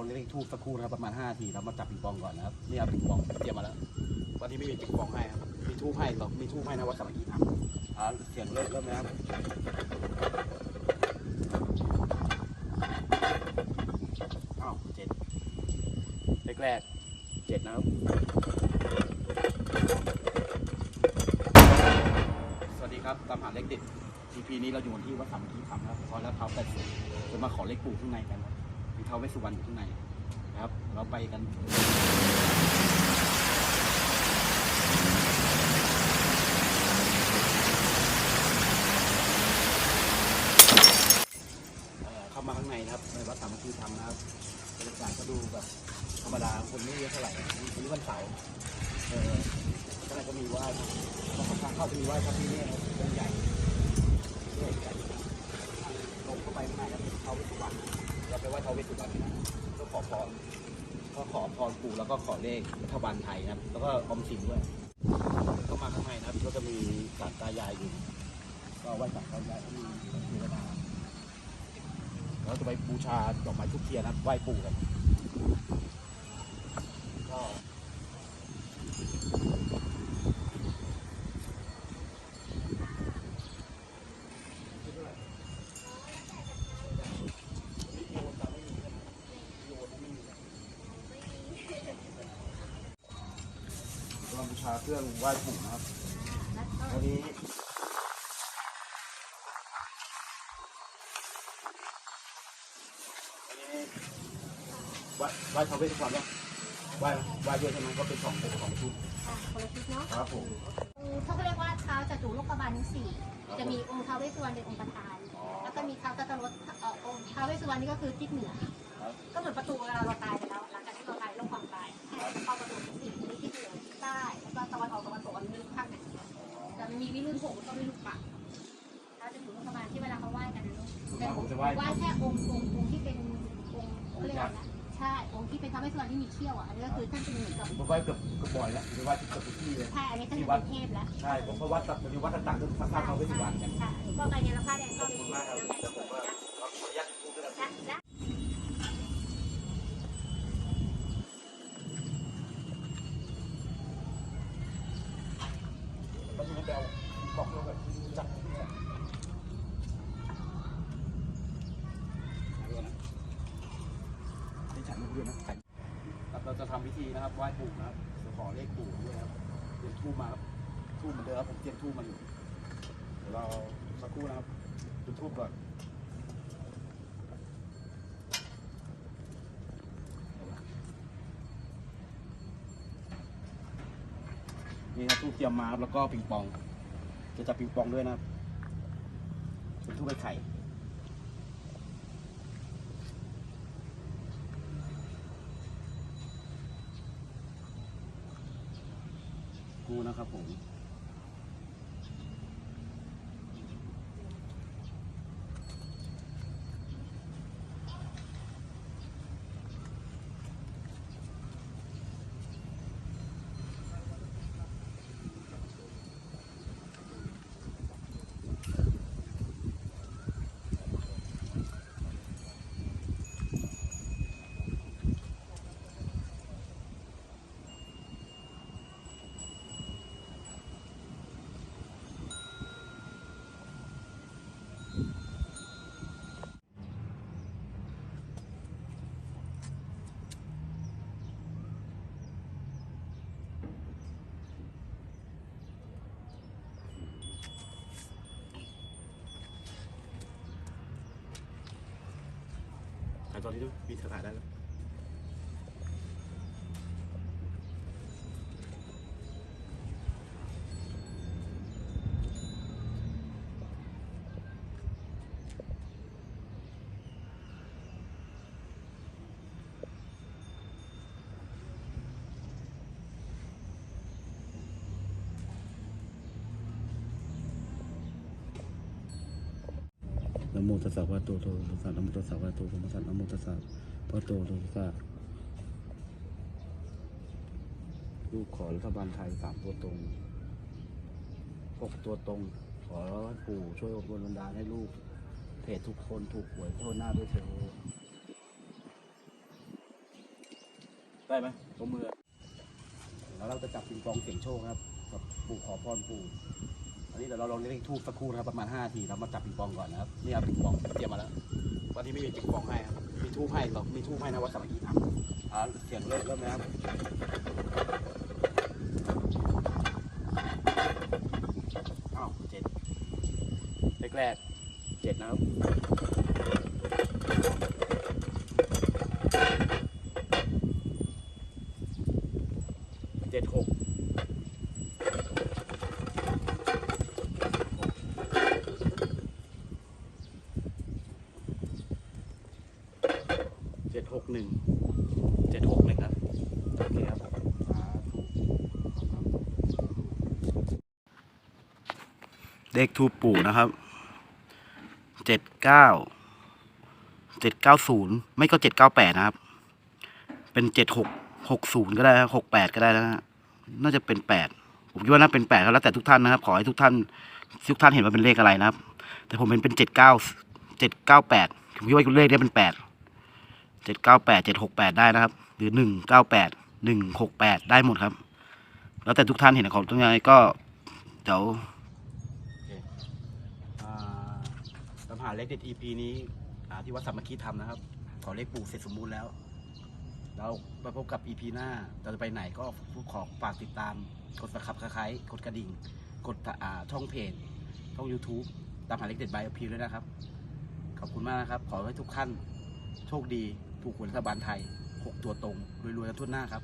เราเล่นทูบสักครู่นะครับประมาณ5นาทีแล้วมาจับปิงปองก่อนนะครับนี่เอาปิงปองเตรียมมาแล้ววันนี้ไม่มีปิงปองให้ครับมีทูบให้เรามีทูบให้นะวัดสามัคคีธรรมอ่าเสียงเริ่มเริ่มนะครับอ้าวเจ็ดแรกๆเจ็ดนะครับสวัสดีครับตามหาเลขเด็ด EP นี้เราอยู่ที่วัดสามัคคีธรรมนะครับซอยลาดพร้าว80จะมาขอเลขปู่ข้างในกันครับ มีท้าวเวสสุวรรณอยู่ข้างในนะครับ เราไปกันเเข้ามาข้างในนะครับในวัดสามัคคีธรรมนะครับบรรยากาศก็ดูแบบธรรมดาคนไม่เยอะเท่าไหร่วันนี้วันเสาร์เออข้างในก็มีไหว้ก็ค่อนข้างเข้าจะมีไหว้พระพิฆเนศครับองค์ใหญ่ใหญ่ใหญ่ลงเข้าไปข้างในครับเป็นท้าวเวสสุวรรณ เราไปไหว้ทาวเวสสุวรรณนะก็ขอพรก็ขอพรปู่แล้วก็ขอเลขรัฐบาลไทยนะครับ แล้วก็อมสินด้วยก็มาข้างในนะครับก็จะมีศาลตายายอยู่ ก็ไหว้ศาลตายายก็มีเทวดาเราจะไปบูชาดอกไม้ทุกเทียนนะไหว้ปู่กันก็ เราบูชาเครื่องไหว้ปู่นะครับวันนี้อันนี้ไหว้ไหว้ทาวเวสสุวรรณเนี่ยไหว้ไหว้ด้วยใช่ไหมก็เป็นสองเป็นสองชุดอะคนละชุดเนาะครับผมองค์เขาก็เรียกว่าเท้าจตุโลกบาลทั้งสี่จะมีองค์ท้าวเวสสุวรรณเป็นองค์ประธานอ๋อแล้วก็มีเท้าตตรสเอ่อองค์ท้าวเวสสุวรรณนี่ก็คือทิศเหนือครับก็เหมือนประตูเวลาเราตายไปแล้วหลังจากที่เราตายโลกความตายให้เข้าประตู มีวิรุณหงส์ก็วิรุณปักท้าวจตุโลกบาลที่เวลาเขาไหว้กันนะลูกส่วนมากผมจะไหว้ไหว้แค่องค์องค์องค์ที่เป็นองค์เขาเรียกอะไรนะใช่องค์ที่เป็นท้าวเวสสุวรรณที่มีเขี้ยวอะอันนี้ก็คือท่านเป็นเหมือนกับผมไหว้เกือบเกือบบ่อยแล้วผมไหว้เกือบทุกที่เลยใช่อันนี้ท่านเป็นเทพแล้วใช่ผมก็วัดตัดมีวัดต่างๆด้วยพระธาตุทาวเวสสุวรรณกันใช่ก็ไปเนี่ยเราผ้าแดง นี่ฉันไม่รู้นะครับเราจะทำพิธีนะครับไหว้ปู่นะครับจะขอเลขปู่ด้วยครับเตรียมทูบมาครับทูบเหมือนเดิมครับผมเตรียมทูบมาอยู่เดี๋ยวเราสักครู่นะครับจุดทูบก่อนนี่ครับทูบเตรียมมาครับแล้วก็ปิงปองจะจับปิงปองด้วยนะครับเป็นทูบไปไข่ กูนะครับผม ตอนนี้มีถ่ายได้แล้ว นะโมตัสสะภะคะวะโตอะระหะโตสัมสัมพุทธัสะนะโมตัสสะภะคะวะโตอะระหะโตสัมสัมพุทธัสะนะโมตัสสะภะคะวะโตอะระหะโตสัมสัมพุทธัสะลูกขอรัฐบาลไทยสามตัวตรงหกตัวตรง ขอปู่ช่วยอบรมบันดาให้ลูกเพจทุกคนถูกหวยโทษหน้าด้วยเถิดได้ไหมตัวมือแล้วเราจะจับปิงปองเสียงโชคครับกับปู่ขอพรปู่ นนี้เดี๋ยวเราลองเล่นทูบสักครู่นะครับประมาณ5นาทีเรามาจับปิงปองก่อนนะครับนี่ครับปิงปองเตรียมมาแล้ววันนี้ไม่มีปิงปองให้ครับมีทูบให้เรามีทูบให้นะวัดสามัคคีทำอ่าเสียงเริ่มเริ่มแล้วครับอ้าวเจ็ดเลขแรกเจ็ดนะครับเจ็ดหก เจ็ดหกหนึ่งเจ็ดหกหนึ่งครับโอเคครับสาธุเลขทูปปู่นะครับเจ็ดเก้าเจ็ดเก้าศูนย์ไม่ก็เจ็ดเก้าแปดนะครับ เป็นเจ็ดหกหกศูนย์ก็ได้หกแปดก็ได้นะฮะน่าจะเป็นแปดผมคิดว่าน่าเป็นแปดครับแล้วแต่ทุกท่านนะครับ ขอให้ทุกท่านทุกท่านเห็นว่าเป็นเลขอะไรนะครับ แต่ผมเป็นเป็นเจ็ดเก้าเจ็ดเก้าแปดผมคิดว่าเลขเนี้เป็นแปด เจ็ดเก้าแปดเจ็ดหกแปดได้นะครับ หรือหนึ่งเก้าแปดหนึ่งหกแปดได้หมดครับ แล้วแต่ทุกท่านเห็นของตรงไหนก็เดี๋ยวตามหาเลขเด็ด EP นี้ที่วัดสามัคคีธรรมนะครับ ขอเลขปู่เสร็จสมบูรณ์แล้ว เราไปพบกับ EP หน้าเราจะไปไหนก็ขอฝากติดตาม กดสับคล้ายๆกดกระดิ่ง กดอ่าช่องเพจช่อง YouTube ตามหาเลขเด็ดบายพีด้วยนะครับ ขอบคุณมากนะครับ ขอให้ทุกท่านโชคดี ถูกหวยรัฐบาลไทย 6 ตัวตรงรวยๆและทั่วหน้าครับ